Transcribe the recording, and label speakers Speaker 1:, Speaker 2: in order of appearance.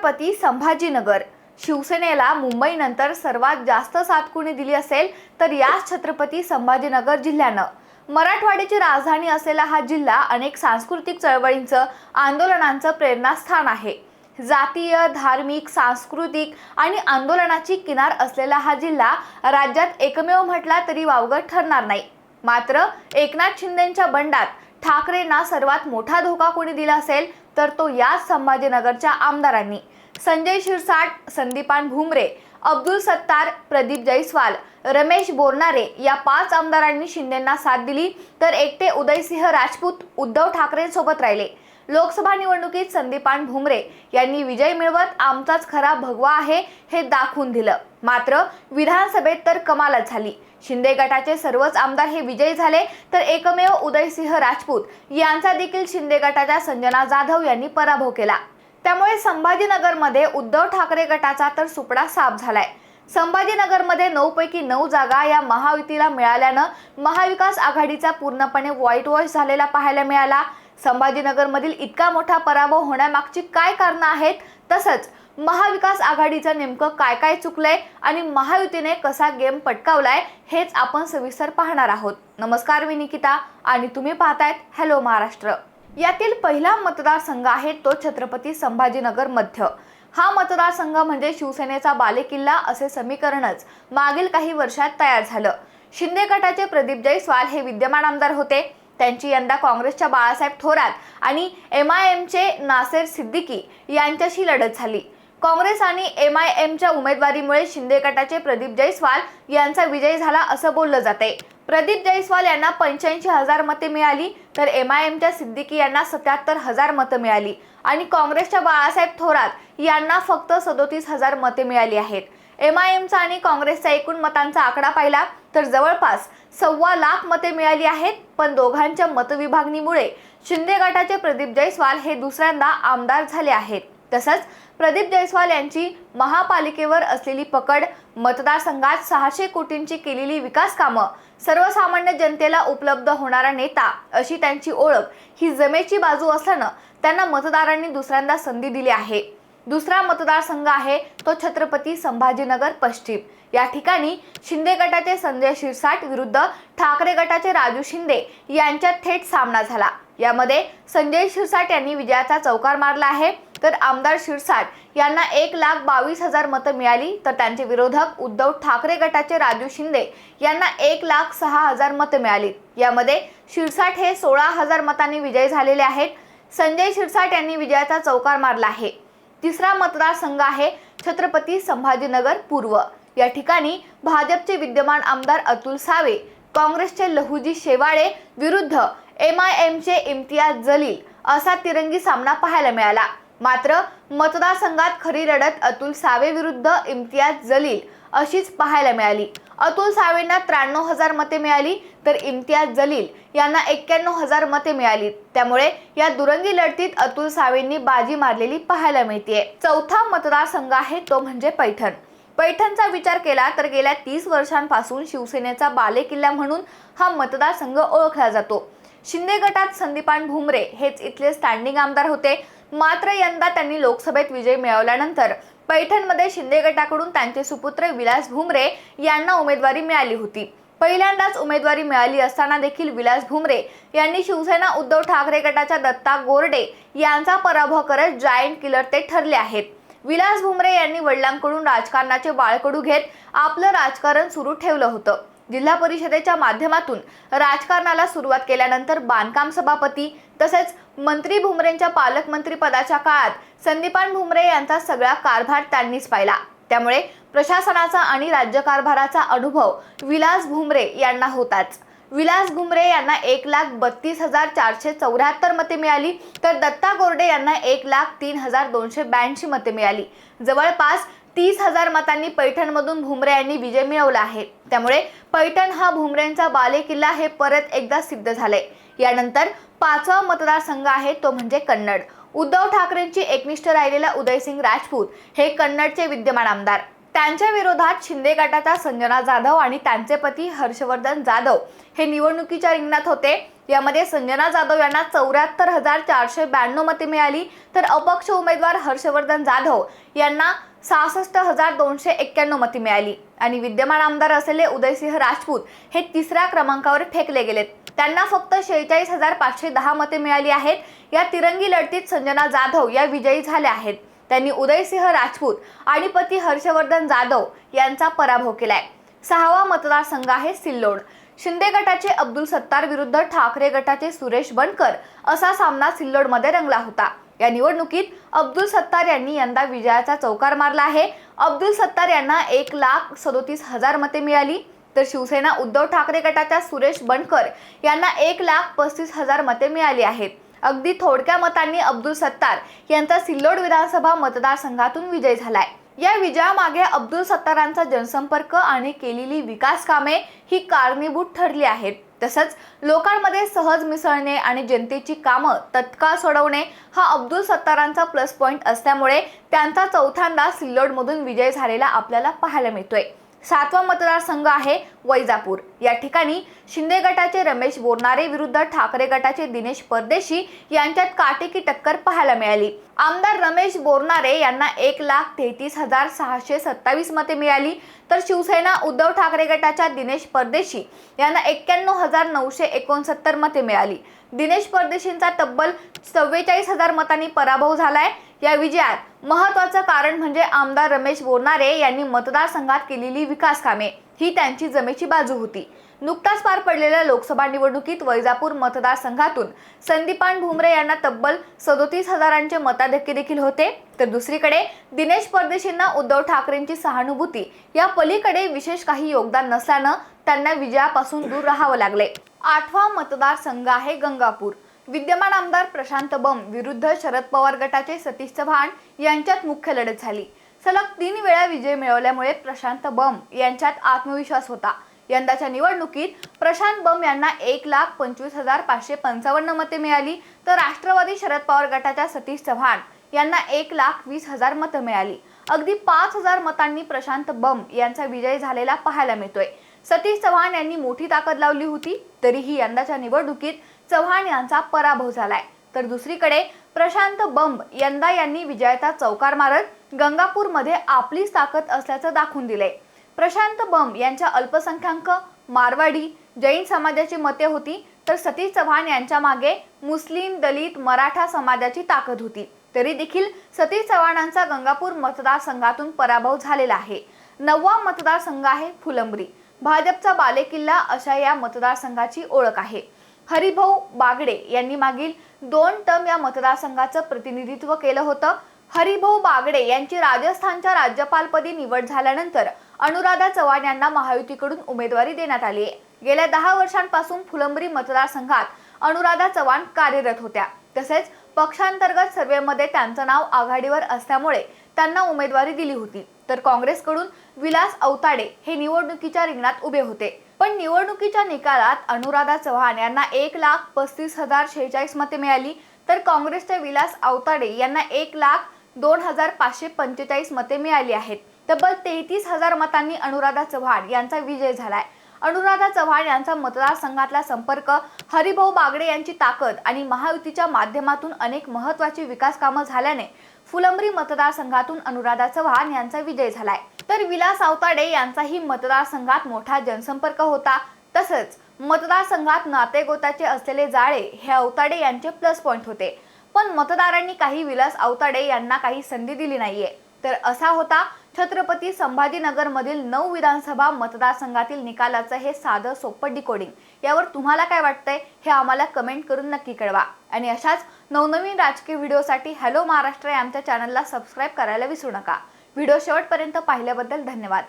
Speaker 1: छत्रपती संभाजीनगर. शिवसेनेला मुंबईनंतर सर्वात जास्त साथ कोणी दिली असेल तर याच छत्रपती संभाजीनगर जिल्ह्यानं. मराठवाड्याची राजधानी असलेला हा जिल्हा अनेक सांस्कृतिक चळवळींचं आंदोलनांचं प्रेरणास्थान आहे. जातीय धार्मिक सांस्कृतिक आणि आंदोलनाची किनार असलेला हा जिल्हा राज्यात एकमेव म्हटला तरी वावगं ठरणार नाही. मात्र एकनाथ शिंदेच्या बंडात ठाकरेंना सर्वात मोठा धोका कोणी दिला असेल तर तो याच संभाजीनगरच्या आमदारांनी. संजय शिरसाट संदीपान भुमरे अब्दुल सत्तार प्रदीप जैस्वाल रमेश बोरनारे या पाच आमदारांनी शिंदेंना साथ दिली. तर एकटे उदयसिंह राजपूत उद्धव ठाकरेंसोबत राहिले. लोकसभा निवडणुकीत संदीपान भुमरे यांनी विजय मिळवत आमचाच खरा भगवा आहे हे दाखवून दिलं. मात्र विधानसभेत तर कमालच झाली. शिंदे गटाचे सर्वच आमदार हे विजयी झाले तर एकमेव उदयसिंह राजपूत यांचा देखील शिंदे गटाच्या संजना जाधव यांनी पराभव केला. त्यामुळे संभाजीनगरमध्ये उद्धव ठाकरे गटाचा तर सुपडा साफ झालाय. संभाजीनगरमध्ये नऊ पैकी नऊ जागा या महायुतीला मिळाल्यानं महाविकास आघाडीचा पूर्णपणे व्हाईट वॉश झालेला पाहायला मिळाला. संभाजीनगरमधील इतका मोठा पराभव होण्यामागची काय कारणं आहेत? तसंच महाविकास आघाडीचं नेमकं काय काय चुकलंय आणि महायुतीने कसा गेम पटकावलाय हेच आपण सविस्तर पाहणार आहोत. नमस्कार मी निकिता आणि तुम्ही पाहतायत हॅलो महाराष्ट्र. यातील पहिला मतदारसंघ आहे तो छत्रपती संभाजीनगर मध्य. हा मतदारसंघ म्हणजे शिवसेनेचा बालेकिल्ला असे समीकरणच मागील काही वर्षात तयार झालं. शिंदे गटाचे प्रदीप जयस्वाल हे विद्यमान आमदार होते. त्यांची यंदा काँग्रेसच्या बाळासाहेब थोरात आणि एम आय एमचे नासेर सिद्दीकी यांच्याशी लढत झाली. काँग्रेस आणि एम आय एमच्या उमेदवारीमुळे शिंदे गटाचे प्रदीप जयस्वाल यांचा विजय झाला असं बोललं जाते प्रदीप जैस्वाल यांना पंच्याऐंशी हजार मते मिळाली तर एम आय एमच्या सिद्दीकी यांना सत्याहत्तर हजार मतं मिळाली. आणि काँग्रेसच्या बाळासाहेब थोरात यांना फक्त सदोतीस हजार मते मिळाली आहेत. एम आय एमचा आणि काँग्रेसचा एकूण मतांचा आकडा पाहिला तर जवळपास सव्वा लाख मते मिळाली आहेत पण दोघांच्या मतविभागणीमुळे शिंदे गटाचे प्रदीप जैस्वाल हे दुसऱ्यांदा आमदार झाले आहेत. तसंच प्रदीप जैस्वाल यांची महापालिकेवर असलेली पकड मतदारसंघात सहाशे कोटींची केलेली विकास कामं सर्वसामान्य जनतेला उपलब्ध होणारा नेता अशी त्यांची ओळख ही जमेची बाजू असल्यानं त्यांना मतदारांनी दुसऱ्यांदा संधी दिली आहे. दुसरा मतदारसंघ आहे तो छत्रपती संभाजीनगर पश्चिम. या ठिकाणी शिंदे गटाचे संजय शिरसाट विरुद्ध ठाकरे गटाचे राजू शिंदे यांच्यात थेट सामना झाला. यामध्ये संजय शिरसाट यांनी विजयाचा चौकार मारला आहे. तर आमदार शिरसाट यांना एक लाख बावीस हजार मतं मिळाली. तर त्यांचे विरोधक उद्धव ठाकरे गटाचे राजू शिंदे यांना एक लाख सहा हजार मतं मिळाली. यामध्ये शिरसाट हे सोळा हजार मतांनी विजयी झालेले आहेत. संजय शिरसाट यांनी विजयाचा चौकार मारला आहे. तिसरा मतदारसंघ आहे छत्रपती संभाजीनगर पूर्व. या ठिकाणी भाजपचे विद्यमान आमदार अतुल सावे काँग्रेसचे लहुजी शेवाळे विरुद्ध एम आय एमचे इम्तियाज जलील असा तिरंगी सामना पाहायला मिळाला. मात्र मतदारसंघात खरी लढत अतुल सावे विरुद्ध इम्तियाज जलील अशीच पाहायला मिळाली. अतुल सावेंना त्र्याण्णव हजार मते मिळाली तर इम्तियाज जलील यांना एक्क्याण्णव हजार मते मिळाली. त्यामुळे या दुरंगी लढतीत अतुल सावेंनी बाजी मारलेली पाहायला मिळते चौथा मतदारसंघ आहे तो म्हणजे पैठण. पैठणचा विचार केला तर गेल्या तीस वर्षांपासून शिवसेनेचा बालेकिल्ला म्हणून हा मतदारसंघ ओळखला जातो. शिंदे गटात संदीपान भुमरे हेच इथले स्टँडिंग आमदार होते. मात्र यंदा त्यांनी लोकसभेत विजय मिळवल्यानंतर पैठणमध्ये शिंदे गटाकडून त्यांचे सुपुत्र विलास भुमरे यांना उमेदवारी मिळाली होती. पहिल्यांदाच उमेदवारी मिळाली असताना देखील विलास भुमरे यांनी शिवसेना उद्धव ठाकरे गटाच्या दत्ता गोरडे यांचा पराभव करत जायंट किलर ते ठरले आहेत. विलास भुमरे यांनी वडिलांकडून राजकारणाचे बाळकडू घेत आपलं राजकारण सुरू ठेवलं होतं. जिल्हा परिषदेच्या माध्यमातून राजकारणाला सुरुवात केल्यानंतर बांधकाम सभापती तसेच मंत्री भुमरेंच्या पालकमंत्री पदाच्या काळात संदीपान भुमरे यांचा सगळा कारभार त्यांनीच पाहिला. त्यामुळे प्रशासनाचा आणि राज्यकारभाराचा अनुभव विलास भुमरे यांना होताच. विलास भुमरे यांना एक लाख बत्तीस हजार चारशे चौऱ्याहत्तर मते मिळाली तर दत्ता गोरडे यांना एक लाख तीन हजार दोनशे ब्याऐंशी मते मिळाली. जवळपास तीस हजार मतांनी पैठणमधून भुमरे यांनी विजय मिळवला आहे. त्यामुळे पैठण हा भुमरेंचा बालेकिल्ला हे परत एकदा सिद्ध झालंय. यानंतर पाचवा मतदारसंघ आहे तो म्हणजे कन्नड. उद्धव ठाकरेंची एकनिष्ठ राहिलेला उदयसिंग राजपूत हे कन्नडचे विद्यमान आमदार. त्यांच्या विरोधात शिंदे गटाचा संजना जाधव आणि त्यांचे पती हर्षवर्धन जाधव हे निवडणुकीच्या रिंगणात होते. यामध्ये संजना जाधव यांना चौऱ्याहत्तर हजार चारशे ब्याण्णव मते मिळाली तर अपक्ष उमेदवार हर्षवर्धन जाधव यांना सहासष्ट हजार दोनशे एक्क्याण्णव मते मिळाली. आणि विद्यमान आमदार असलेले उदयसिंह राजपूत हे तिसऱ्या क्रमांकावर फेकले गेलेत. त्यांना फक्त शेहेचाळीस हजार पाचशे दहा मते मिळाली आहेत. या तिरंगी लढतीत संजना जाधव या विजयी झाल्या आहेत. त्यांनी उदयसिंह राजपूत आणि पती हर्षवर्धन जाधव यांचा पराभव केलाय. सहावा मतदारसंघ आहे सिल्लोड. शिंदे गटाचे अब्दुल सत्तार विरुद्ध ठाकरे गटाचे सुरेश बनकर असा सामना सिल्लोडमध्ये रंगला होता. या निवडणुकीत अब्दुल सत्तार यांनी यंदा विजयाचा चौकार मारला आहे. अब्दुल सत्तार यांना एक लाख सदोतीस हजार मते मिळाली. तर शिवसेना उद्धव ठाकरे गटाच्या सुरेश बनकर यांना एक लाख पस्तीस हजार मते मिळाली आहेत. अगदी थोडक्या मतांनी अब्दुल सत्तार यांचा सिल्लोड विधानसभा मतदारसंघातून विजय झालाय. या विजयामागे अब्दुल सत्तारांचा जनसंपर्क आणि केलेली विकास कामे ही कारणीभूत ठरली आहेत. तसंच लोकांमध्ये सहज मिसळणे आणि जनतेची कामं तत्काळ सोडवणे हा अब्दुल सत्तारांचा प्लस पॉईंट असल्यामुळे त्यांचा चौथ्यांदा सिल्लोडमधून विजय झालेला आपल्याला पाहायला मिळतोय. सातवा मतदारसंघ आहे वैजापूर. या ठिकाणी शिंदे गटाचे रमेश बोरनारे विरुद्ध ठाकरे गटाचे दिनेश परदेशी यांच्यात काटेकी टक्कर पाहायला मिळाली. आमदार रमेश बोरनारे यांना एक लाख तेहतीस हजार सहाशे सत्तावीस मते मिळाली. तर शिवसेना उद्धव ठाकरे गटाच्या दिनेश परदेशी यांना एक्क्याण्णव हजार नऊशे एकोणसत्तर मते मिळाली. दिनेश परदेशींचा तब्बल चव्वेचाळीस हजार मतांनी पराभव झालाय. या विजयात महत्वाचं कारण म्हणजे आमदार रमेश बोरनारे यांनी मतदारसंघात केलेली विकास कामे ही त्यांची जमेची बाजू होती. नुकताच पार पडलेल्या लोकसभा निवडणुकीत वैजापूर मतदारसंघातून संदीपान भुमरे यांना तब्बल सदोतीस हजारांचे मताधिक्य देखील होते. तर दुसरीकडे दिनेश परदेशींना उद्धव ठाकरेंची सहानुभूती या पलीकडे विशेष काही योगदान नसल्यानं त्यांना विजयापासून दूर राहावं लागले. आठवा मतदारसंघ आहे गंगापूर. विद्यमान आमदार प्रशांत बम विरुद्ध शरद पवार गटाचे सतीश चव्हाण यांच्यात मुख्य लढत झाली. सलग तीन वेळा विजय मिळवल्यामुळे प्रशांत बम यांच्यात आत्मविश्वास होता. यंदाच्या निवडणुकीत प्रशांत बम यांना एक लाख पंचवीस हजार पाचशे पंचावन्न मते मिळाली तर राष्ट्रवादी शरद पवार गटाच्या सतीश चव्हाण यांना एक लाख वीस हजार मतं मिळाली. अगदी पाच हजार मतांनी प्रशांत बम यांचा विजय झालेला पाहायला मिळतोय. सतीश चव्हाण यांनी मोठी ताकद लावली होती तरीही यंदाच्या निवडणुकीत चव्हाण यांचा पराभव झालाय. तर दुसरीकडे प्रशांत बंब यंदा यांनी विजयाचा चौकार मारत गंगापूरमध्ये आपलीच ताकद असल्याचं दाखवून दिले प्रशांत बम यांच्या अल्पसंख्याक मारवाडी जैन समाजाची मते होती तर सतीश चव्हाण यांच्या मागे मुस्लिम दलित मराठा समाजाची ताकद होती. तरी देखील सतीश चव्हाणांचा गंगापूर मतदारसंघातून पराभव झालेला आहे. नववा मतदारसंघ आहे फुलंब्री. भाजपचा बालेकिल्ला अशा या मतदारसंघाची ओळख आहे. हरिभाऊ बागडे यांनी मागील दोन टर्म या मतदारसंघाचं प्रतिनिधित्व केलं होतं. हरिभाऊ बागडे यांची राजस्थानच्या राज्यपालपदी निवड झाल्यानंतर अनुराधा चव्हाण यांना महायुतीकडून उमेदवारी देण्यात आली. आहे गेल्या दहा वर्षांपासून फुलंबरी मतदारसंघात अनुराधा चव्हाण कार्यरत होत्या. तसेच पक्षांतर्गत सर्वेमध्ये त्यांचं नाव आघाडीवर असल्यामुळे त्यांना उमेदवारी दिली होती. तर काँग्रेसकडून विलास अवताडे हे निवडणुकीच्या रिंगणात उभे होते. पण निवडणुकीच्या निकालात अनुराधा चव्हाण यांना एक लाख पस्तीस हजार शेहेचाळीस मते मिळाली. तर काँग्रेसचे विलास अवताडे यांना एक लाख दोन हजार पाचशे पंचेचाळीस मते मिळाली आहेत. तब्बल तेहतीस हजार मतांनी अनुराधा चव्हाण यांचा विजय झालाय. अनुराधा चव्हाण यांचा मतदारसंघातला संपर्क हरिभाऊ बागडे यांची ताकद आणि महायुतीच्या माध्यमातून अनेक महत्वाची विकास कामं झाल्याने फुलंब्री मतदारसंघातून अनुराधा चव्हाण यांचा विजय झालाय. तर विलास आवताडे यांचाही मतदारसंघात मोठा जनसंपर्क होता. तसंच मतदारसंघात नातेगोताचे असलेले जाळे हे अवताडे यांचे प्लस पॉईंट होते. पण मतदारांनी काही विलास अवताडे यांना काही संधी दिली नाहीये. तर असा होता छत्रपती संभाजीनगर मधील नऊ विधानसभा मतदारसंघातील निकालाचं हे साधं सोपं डिकोडिंग यावर तुम्हाला काय वाटतंय? हे आम्हाला कमेंट करून नक्की कळवा. आणि अशाच नवनवीन राजकीय व्हिडिओसाठी हॅलो महाराष्ट्र या आमच्या चॅनलला सबस्क्राईब करायला विसरू नका. व्हिडिओ शेवटपर्यंत पाहिल्याबद्दल धन्यवाद.